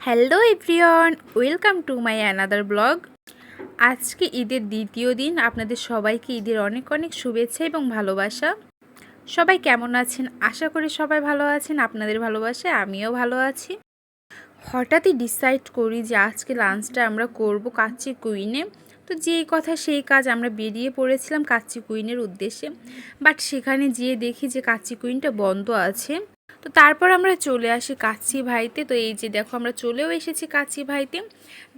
Hello everyone welcome to my another blog আজকে ঈদের দ্বিতীয় দিন। আপনাদের সবাইকে ঈদের অনেক অনেক শুভেচ্ছা এবং ভালোবাসা। সবাই কেমন আছেন? আশা করি সবাই ভালো আছেন। আপনাদের ভালোবাসে আমিও ভালো আছি। হঠাৎই ডিসাইড করি যে আজকে লাঞ্চটা আমরা করব কাচ্চি কুইনে। তো যেই কথা সেই কাজ আমরা বেরিয়ে পড়েছিলাম কাচ্চি কুইনের উদ্দেশ্যে। বাট সেখানে যেয়ে দেখি যে কাচ্চি কুইনটা বন্ধ আছে। তো তারপর আমরা চলে আসি কাচ্চি ভাইতে। তো এই যে দেখো আমরা চলেও এসেছি কাচ্চি ভাইতে।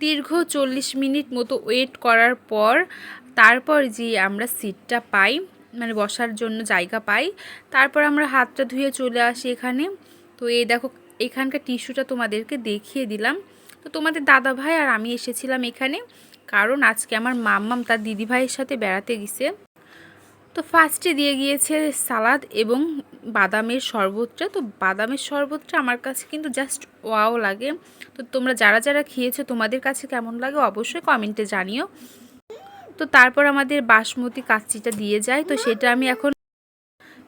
দীর্ঘ চল্লিশ মিনিট মতো ওয়েট করার পর তারপর যে আমরা সিটটা পাই মানে বসার জন্য জায়গা পাই, তারপর আমরা হাতটা ধুয়ে চলে আসি এখানে। তো এই দেখো এখানকার টিস্যুটা তোমাদেরকে দেখিয়ে দিলাম। তো তোমাদের দাদা ভাই আর আমি এসেছিলাম এখানে। কারণ আজকে আমার মাম্মাম তার দিদি ভাইয়ের সাথে বেড়াতে গেছে। তো ফার্স্টে দিয়ে গিয়েছে সালাদ এবং বাদামের শরবতটা। তো বাদামের শরবতটা আমার কাছে কিন্তু জাস্ট ওয়াও লাগে। তো তোমরা যারা যারা খেয়েছো, তোমাদের কাছে কেমন লাগে অবশ্যই কমেন্টে জানিও। তো তারপর আমাদের বাসমতি কাচ্চিটা দিয়ে যায়। তো সেটা আমি এখন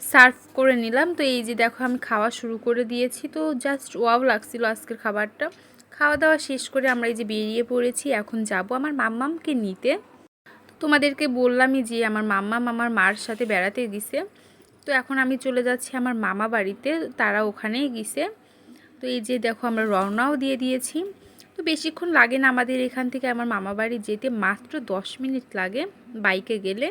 সার্ভ করে নিলাম। তো এই যে দেখো, আমি খাওয়া শুরু করে দিয়েছি। তো জাস্ট ওয়াও লাগছিল আজকের খাবারটা। খাওয়া দাওয়া শেষ করে আমরা এই যে বেরিয়ে পড়েছি, এখন যাব আমার মাম্মামকে নিতে। তোমাদেরকে বললামই যে আমার মাম্মাম আমার মার সাথে বেড়াতে গেছে। তো এখন আমি চলে যাচ্ছি আমার মামা বাড়িতে, তারা ওখানেই গেছে। তো এই যে দেখো আমরা রওনাও দিয়ে দিয়েছি। তো বেশিক্ষণ লাগে না আমাদের এখান থেকে আমার মামা বাড়ি যেতে, মাত্র দশ মিনিট লাগে বাইকে গেলে।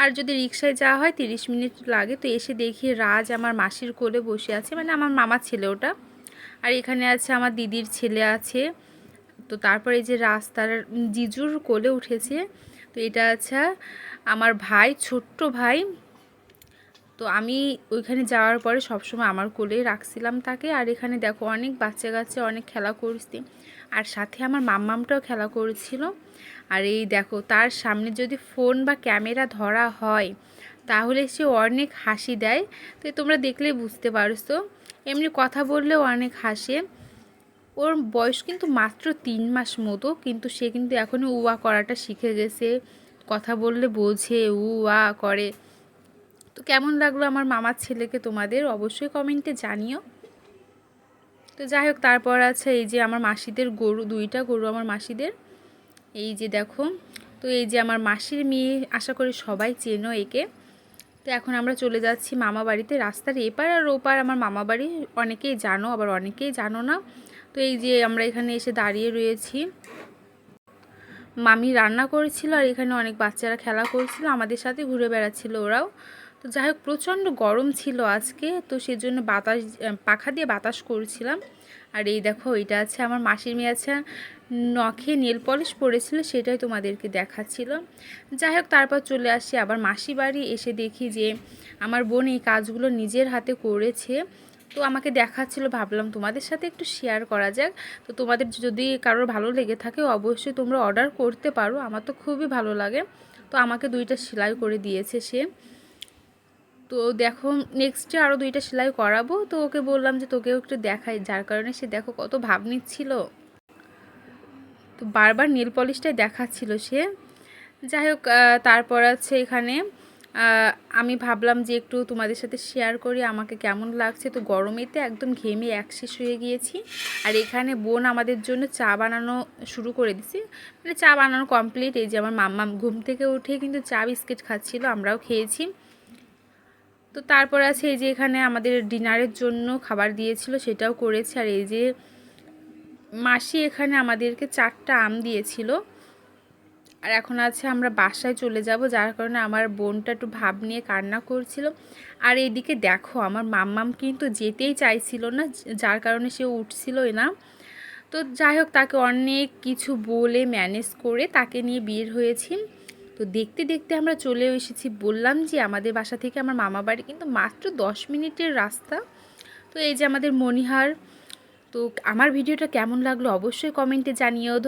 আর যদি রিক্সায় যাওয়া হয় তিরিশ মিনিট লাগে। তো এসে দেখি রাজ আমার মাসির কোলে বসে আছে মানে আমার মামার ছেলে ওটা। আর এখানে আছে আমার দিদির ছেলে আছে। তো তারপরে এই যে রাস্তার জিজুর কোলে উঠেছে। তো এটা আছে আমার ভাই, ছোট্ট ভাই। তো আমি ওইখানে যাওয়ার পরে সবসময় আমার কোলে রাখছিলাম তাকে। আর এখানে দেখো অনেক বাচ্চা কাচ্চা, অনেক খেলা করছি। আর সাথে আমার মাম্মামটাও খেলা করেছিল। আর এই দেখো, তার সামনে যদি ফোন বা ক্যামেরা ধরা হয়, তাহলে সে অনেক হাসি দেয়। তো তোমরা দেখলেই বুঝতে পারছ। এমনি কথা বললেও অনেক হাসে। ওর বয়স কিন্তু মাত্র তিন মাস মতো, কিন্তু সে কিন্তু এখনও উয়া করাটা শিখে গেছে। কথা বললে বোঝে উ আ করে। তো কেমন লাগল আমার মামার ছেলেকে তোমাদের? অবশ্যই কমেন্টে জানিও। তো যাই হোক, তারপর আছে এই যে আমার মাসিদের গরু, দুইটা গরু আমার মাসিদের। এই যে দেখো, তো এই যে আমার মাসির মেয়ে, আশা করি সবাই চেনো একে। তো এখন আমরা চলে যাচ্ছি মামা বাড়িতে। রাস্তার এপার আর ওপার আমার মামা বাড়ি। অনেকেই জানো, আবার অনেকেই জানো না। তো এই যে আমরা এখানে এসে দাঁড়িয়ে রয়েছি। মামি রান্না করেছিল আর এখানে অনেক বাচ্চারা খেলা করছিল। আমাদের সাথে ঘুরে বেড়াচ্ছিল ওরাও। তো যাই হোক প্রচণ্ড গরম ছিল আজকে, তো সেজন্য বাতাস পাখা দিয়ে বাতাস করছিলাম। আর এই দেখো, এটা আছে আমার মাসির মেয়ে আছে, নখে নেল পলিশ পড়েছিল সেটাই তোমাদেরকে দেখাচ্ছিল। যাই হোক তারপর চলে আসি আবার মাসি বাড়ি, এসে দেখি যে আমার বোন এই কাজগুলো নিজের হাতে করেছে। তো আমাকে দেখাচ্ছিল, ভাবলাম তোমাদের সাথে একটু শেয়ার করা যাক। তো তোমাদের যদি কারোর ভালো লেগে থাকে, অবশ্যই তোমরা অর্ডার করতে পারো, আমার তো খুবই ভালো লাগে। তো আমাকে দুইটা সেলাই করে দিয়েছে সে। তো দেখো নেক্সটে আরও দুইটা সেলাই করাবো। তো ওকে বললাম যে, তোকেও একটু দেখাই। যার কারণে সে দেখো কত ভাব নিচ্ছিল। তো বারবার নীল পলিশটাই দেখাচ্ছিল সে। যাই হোক তারপর আছে এখানে আমি ভাবলাম যে একটু তোমাদের সাথে শেয়ার করি, আমাকে কেমন লাগছে। তো গরমেতে একদম ঘেমে একশেষ হয়ে গিয়েছি। আর এখানে বোন আমাদের জন্য চা বানানো শুরু করে দিছি মানে চা বানানো কমপ্লিট এই যে আমার মাম্মা ঘুম থেকে উঠে কিন্তু চা বিস্কিট খাচ্ছিল, আমরাও খেয়েছি। তো তারপর আছে এই যে এখানে আমাদের ডিনারের জন্য খাবার দিয়েছিল, সেটাও করেছে। আর এই যে মাসি এখানে আমাদেরকে চারটা আম দিয়েছিল। আর এখন আছে আমরা বাসায় চলে যাব, যার কারণে আমার বোনটা একটু ভাব নিয়ে কান্না করছিল। আর এইদিকে দেখো, আমার মাম্মাম কিন্তু যেতেই চাইছিল না, যার কারণে সে উঠছিলই না। তো যাই হোক, তাকে অনেক কিছু বলে ম্যানেজ করে তাকে নিয়ে বের হয়েছি। তো দেখতে দেখতে আমরা চলে এসেছি। বললাম যে আমাদের বাসা থেকে আমার মামা বাড়ি কিন্তু মাত্র দশ মিনিটের রাস্তা। তো এই যে আমাদের মণিহার তো আমার ভিডিওটা কেমন লাগল অবশ্যই কমেন্টে জানিয়েও